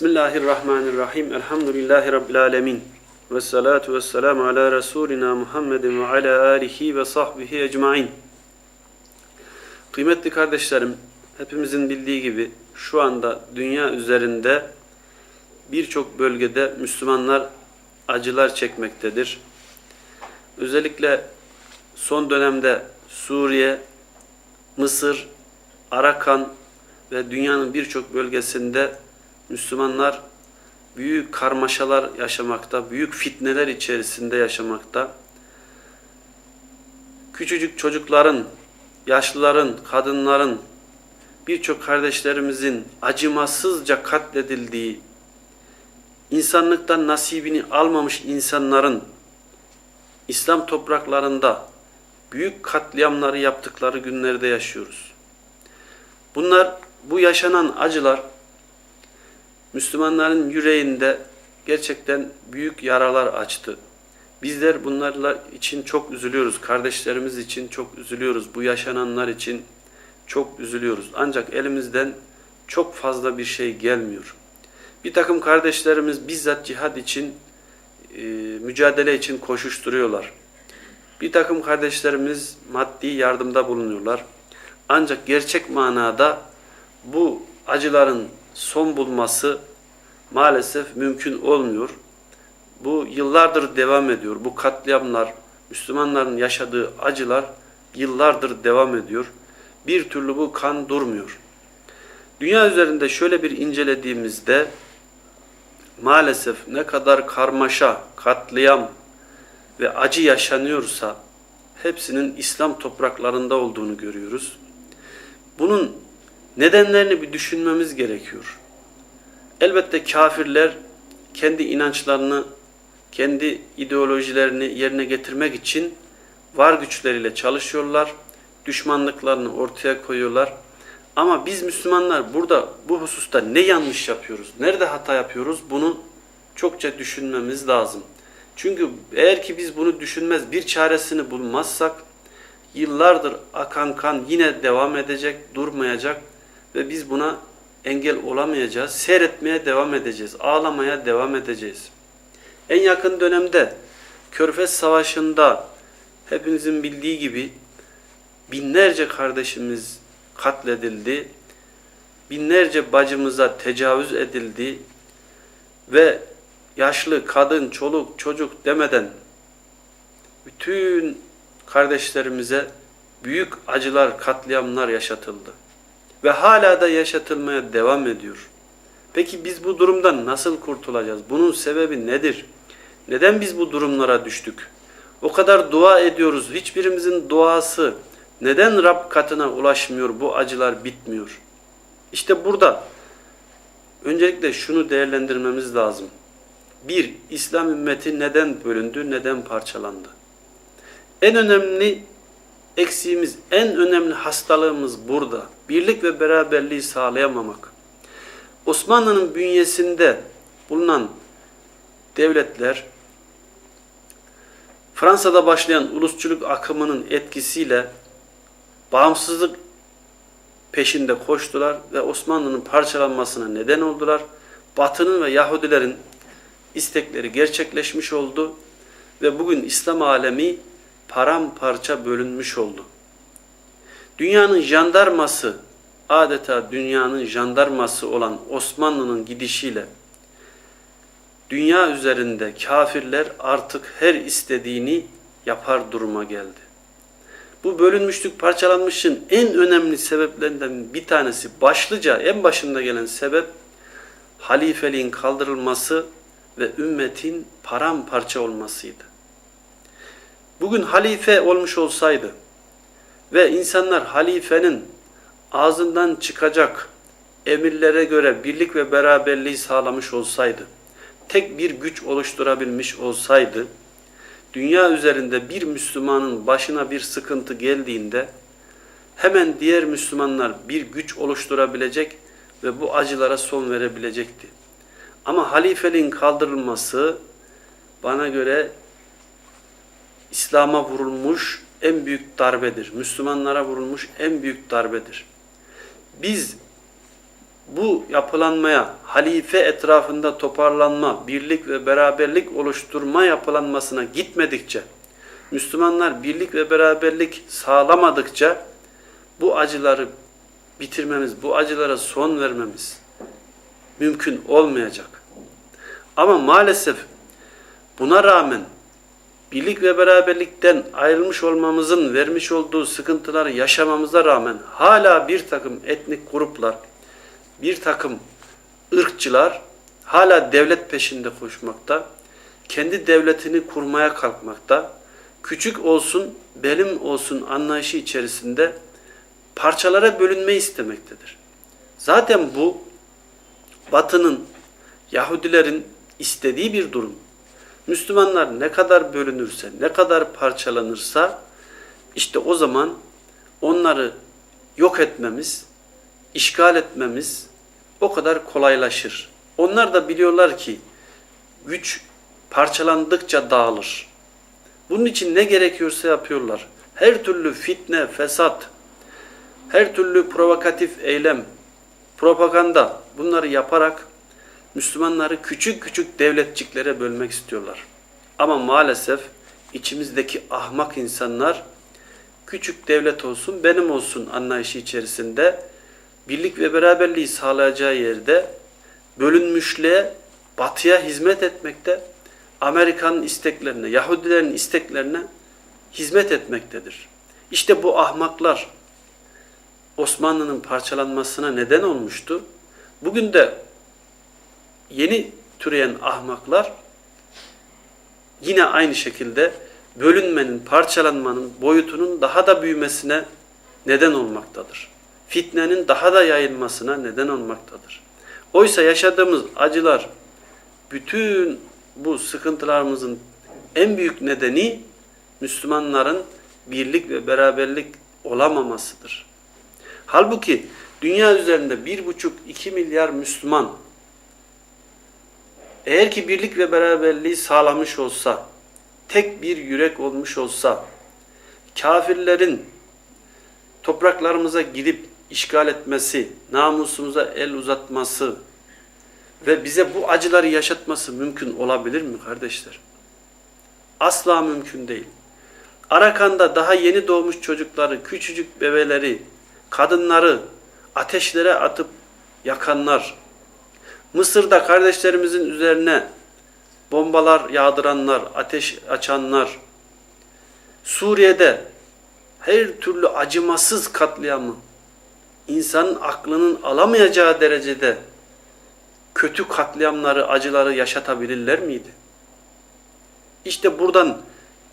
Bismillahirrahmanirrahim. Elhamdülillahi Rabbil alemin. Ve salatu ve selamu ala Resulina Muhammedin ve ala alihi ve sahbihi ecmain. Kıymetli kardeşlerim, hepimizin bildiği gibi şu anda dünya üzerinde birçok bölgede Müslümanlar acılar çekmektedir. Özellikle son dönemde Suriye, Mısır, Arakan ve dünyanın birçok bölgesinde Müslümanlar büyük karmaşalar yaşamakta, büyük fitneler içerisinde yaşamakta. Küçücük çocukların, yaşlıların, kadınların, birçok kardeşlerimizin acımasızca katledildiği, insanlıktan nasibini almamış insanların İslam topraklarında büyük katliamları yaptıkları günlerde yaşıyoruz. Bunlar, bu yaşanan acılar Müslümanların yüreğinde gerçekten büyük yaralar açtı. Bizler bunlarla için çok üzülüyoruz. Kardeşlerimiz için çok üzülüyoruz. Bu yaşananlar için çok üzülüyoruz. Ancak elimizden çok fazla bir şey gelmiyor. Bir takım kardeşlerimiz bizzat cihad için, e, mücadele için koşuşturuyorlar. Bir takım kardeşlerimiz maddi yardımda bulunuyorlar. Ancak gerçek manada bu acıların son bulması maalesef mümkün olmuyor. Bu yıllardır devam ediyor. Bu katliamlar, Müslümanların yaşadığı acılar yıllardır devam ediyor. Bir türlü bu kan durmuyor. Dünya üzerinde şöyle bir incelediğimizde maalesef ne kadar karmaşa, katliam ve acı yaşanıyorsa hepsinin İslam topraklarında olduğunu görüyoruz. Bunun nedenlerini bir düşünmemiz gerekiyor. Elbette kafirler kendi inançlarını, kendi ideolojilerini yerine getirmek için var güçleriyle çalışıyorlar, düşmanlıklarını ortaya koyuyorlar. Ama biz Müslümanlar burada bu hususta ne yanlış yapıyoruz, nerede hata yapıyoruz bunu çokça düşünmemiz lazım. Çünkü eğer ki biz bunu düşünmez, bir çaresini bulmazsak yıllardır akan kan yine devam edecek, durmayacak ve biz buna engel olamayacağız. Seyretmeye devam edeceğiz. Ağlamaya devam edeceğiz. En yakın dönemde Körfez Savaşı'nda hepinizin bildiği gibi binlerce kardeşimiz katledildi. Binlerce bacımıza tecavüz edildi ve yaşlı, kadın, çoluk, çocuk demeden bütün kardeşlerimize büyük acılar, katliamlar yaşatıldı ve hala da yaşatılmaya devam ediyor. Peki biz bu durumdan nasıl kurtulacağız? Bunun sebebi nedir? Neden biz bu durumlara düştük? O kadar dua ediyoruz. Hiçbirimizin duası neden Rab katına ulaşmıyor? Bu acılar bitmiyor. İşte burada öncelikle şunu değerlendirmemiz lazım. Bir, İslam ümmeti neden bölündü, neden parçalandı? En önemli eksiğimiz, en önemli hastalığımız burada. Birlik ve beraberliği sağlayamamak. Osmanlı'nın bünyesinde bulunan devletler Fransa'da başlayan ulusçuluk akımının etkisiyle bağımsızlık peşinde koştular ve Osmanlı'nın parçalanmasına neden oldular. Batı'nın ve Yahudilerin istekleri gerçekleşmiş oldu ve bugün İslam alemi paramparça bölünmüş oldu. Dünyanın jandarması, adeta dünyanın jandarması olan Osmanlı'nın gidişiyle dünya üzerinde kafirler artık her istediğini yapar duruma geldi. Bu bölünmüşlük, parçalanmışın en önemli sebeplerinden bir tanesi, başlıca en başında gelen sebep halifeliğin kaldırılması ve ümmetin paramparça olmasıydı. Bugün halife olmuş olsaydı ve insanlar halifenin ağzından çıkacak emirlere göre birlik ve beraberliği sağlamış olsaydı, tek bir güç oluşturabilmiş olsaydı, dünya üzerinde bir Müslümanın başına bir sıkıntı geldiğinde hemen diğer Müslümanlar bir güç oluşturabilecek ve bu acılara son verebilecekti. Ama halifeliğin kaldırılması bana göre İslam'a vurulmuş en büyük darbedir. Müslümanlara vurulmuş en büyük darbedir. Biz bu yapılanmaya, halife etrafında toparlanma, birlik ve beraberlik oluşturma yapılanmasına gitmedikçe, Müslümanlar birlik ve beraberlik sağlamadıkça bu acıları bitirmemiz, bu acılara son vermemiz mümkün olmayacak. Ama maalesef buna rağmen birlik ve beraberlikten ayrılmış olmamızın vermiş olduğu sıkıntıları yaşamamıza rağmen hala bir takım etnik gruplar, bir takım ırkçılar hala devlet peşinde koşmakta, kendi devletini kurmaya kalkmakta, küçük olsun, benim olsun anlayışı içerisinde parçalara bölünmeyi istemektedir. Zaten bu Batı'nın, Yahudilerin istediği bir durum. Müslümanlar ne kadar bölünürse, ne kadar parçalanırsa işte o zaman onları yok etmemiz, işgal etmemiz o kadar kolaylaşır. Onlar da biliyorlar ki güç parçalandıkça dağılır. Bunun için ne gerekiyorsa yapıyorlar. Her türlü fitne, fesat, her türlü provokatif eylem, propaganda bunları yaparak Müslümanları küçük küçük devletçiklere bölmek istiyorlar. Ama maalesef içimizdeki ahmak insanlar küçük devlet olsun, benim olsun anlayışı içerisinde birlik ve beraberliği sağlayacağı yerde bölünmüşlüğe, batıya hizmet etmekte, Amerika'nın isteklerine, Yahudilerin isteklerine hizmet etmektedir. İşte bu ahmaklar Osmanlı'nın parçalanmasına neden olmuştu. Bugün de yeni türeyen ahmaklar yine aynı şekilde bölünmenin, parçalanmanın boyutunun daha da büyümesine neden olmaktadır. Fitnenin daha da yayılmasına neden olmaktadır. Oysa yaşadığımız acılar, bütün bu sıkıntılarımızın en büyük nedeni Müslümanların birlik ve beraberlik olamamasıdır. Halbuki dünya üzerinde 1,5-2 milyar Müslüman eğer ki birlik ve beraberliği sağlamış olsa, tek bir yürek olmuş olsa, kafirlerin topraklarımıza gidip işgal etmesi, namusumuza el uzatması ve bize bu acıları yaşatması mümkün olabilir mi kardeşler? Asla mümkün değil. Arakan'da daha yeni doğmuş çocukları, küçücük bebeleri, kadınları ateşlere atıp yakanlar, Mısır'da kardeşlerimizin üzerine bombalar yağdıranlar, ateş açanlar, Suriye'de her türlü acımasız katliamı, insanın aklının alamayacağı derecede kötü katliamları, acıları yaşatabilirler miydi? İşte buradan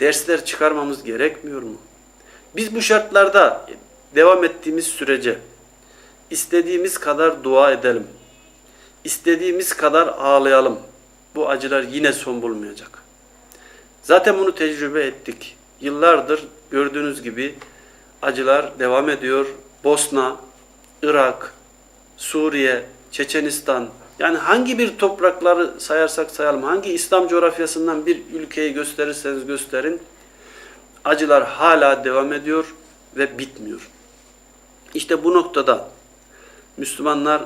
dersler çıkarmamız gerekmiyor mu? Biz bu şartlarda devam ettiğimiz sürece istediğimiz kadar dua edelim. İstediğimiz kadar ağlayalım. Bu acılar yine son bulmayacak. Zaten bunu tecrübe ettik. Yıllardır gördüğünüz gibi acılar devam ediyor. Bosna, Irak, Suriye, Çeçenistan, yani hangi bir toprakları sayarsak sayalım, hangi İslam coğrafyasından bir ülkeyi gösterirseniz gösterin, acılar hala devam ediyor ve bitmiyor. İşte bu noktada Müslümanlar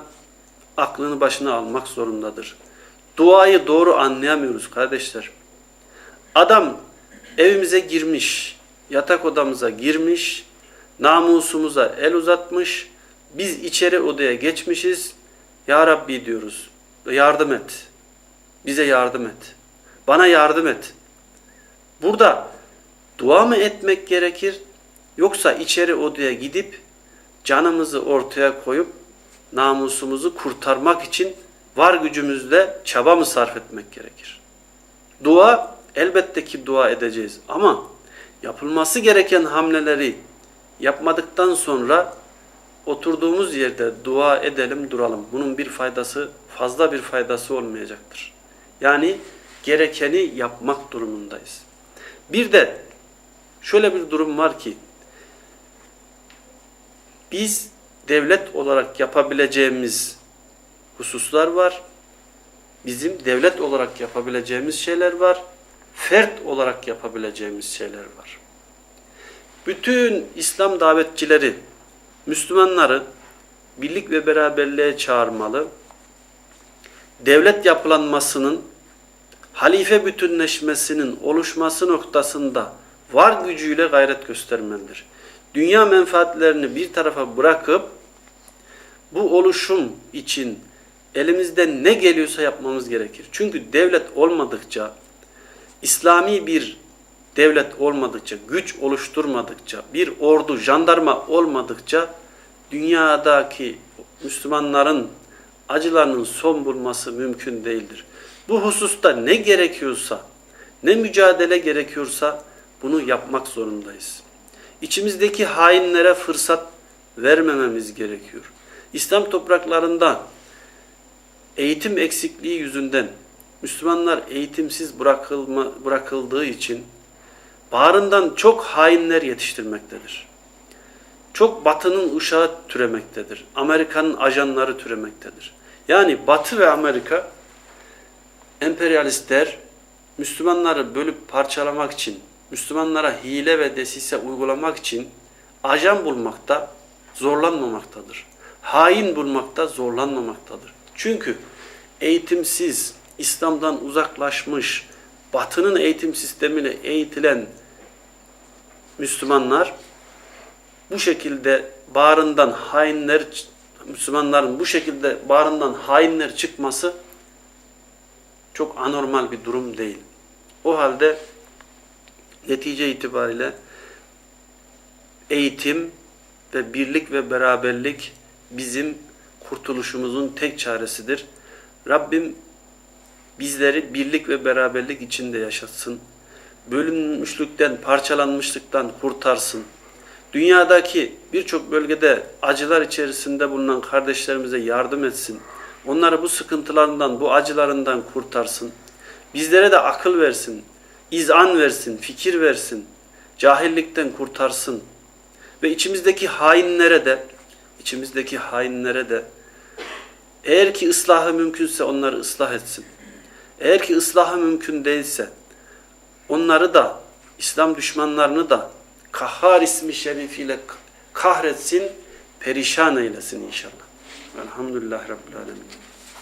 aklını başına almak zorundadır. Duayı doğru anlayamıyoruz kardeşler. Adam evimize girmiş, yatak odamıza girmiş, namusumuza el uzatmış, biz içeri odaya geçmişiz, Ya Rabbi diyoruz, yardım et, bize yardım et, bana yardım et. Burada dua mı etmek gerekir, yoksa içeri odaya gidip canımızı ortaya koyup namusumuzu kurtarmak için var gücümüzle çaba mı sarf etmek gerekir? Dua elbette ki dua edeceğiz ama yapılması gereken hamleleri yapmadıktan sonra oturduğumuz yerde dua edelim duralım. Bunun bir faydası fazla bir faydası olmayacaktır. Yani gerekeni yapmak durumundayız. Bir de şöyle bir durum var ki biz devlet olarak yapabileceğimiz hususlar var. Bizim devlet olarak yapabileceğimiz şeyler var. Fert olarak yapabileceğimiz şeyler var. Bütün İslam davetçileri Müslümanları birlik ve beraberliğe çağırmalı. Devlet yapılanmasının halife bütünleşmesinin oluşması noktasında var gücüyle gayret göstermelidir. Dünya menfaatlerini bir tarafa bırakıp bu oluşum için elimizden ne geliyorsa yapmamız gerekir. Çünkü devlet olmadıkça, İslami bir devlet olmadıkça, güç oluşturmadıkça, bir ordu, jandarma olmadıkça dünyadaki Müslümanların acılarının son bulması mümkün değildir. Bu hususta ne gerekiyorsa, ne mücadele gerekiyorsa bunu yapmak zorundayız. İçimizdeki hainlere fırsat vermememiz gerekiyor. İslam topraklarında eğitim eksikliği yüzünden Müslümanlar eğitimsiz bırakılma, bırakıldığı için bağrından çok hainler yetiştirmektedir. Çok batının uşağı türemektedir. Amerika'nın ajanları türemektedir. Yani batı ve Amerika emperyalistler Müslümanları bölüp parçalamak için, Müslümanlara hile ve desise uygulamak için ajan bulmakta zorlanmamaktadır. Hain bulmakta zorlanmamaktadır. Çünkü eğitimsiz, İslam'dan uzaklaşmış, batının eğitim sistemiyle eğitilen Müslümanlar bu şekilde bağrından hainler Müslümanların bu şekilde bağrından hainler çıkması çok anormal bir durum değil. O halde netice itibariyle eğitim ve birlik ve beraberlik bizim kurtuluşumuzun tek çaresidir. Rabbim bizleri birlik ve beraberlik içinde yaşatsın. Bölünmüşlükten, parçalanmışlıktan kurtarsın. Dünyadaki birçok bölgede acılar içerisinde bulunan kardeşlerimize yardım etsin. Onları bu sıkıntılarından, bu acılarından kurtarsın. Bizlere de akıl versin, izan versin, fikir versin. Cahillikten kurtarsın. Ve içimizdeki hainlere de, içimizdeki hainlere de eğer ki ıslahı mümkünse onları ıslah etsin. Eğer ki ıslahı mümkün değilse onları da İslam düşmanlarını da Kahhar ismi şerifiyle kahretsin, perişan eylesin inşallah. Elhamdülillah Rabbil Alemin.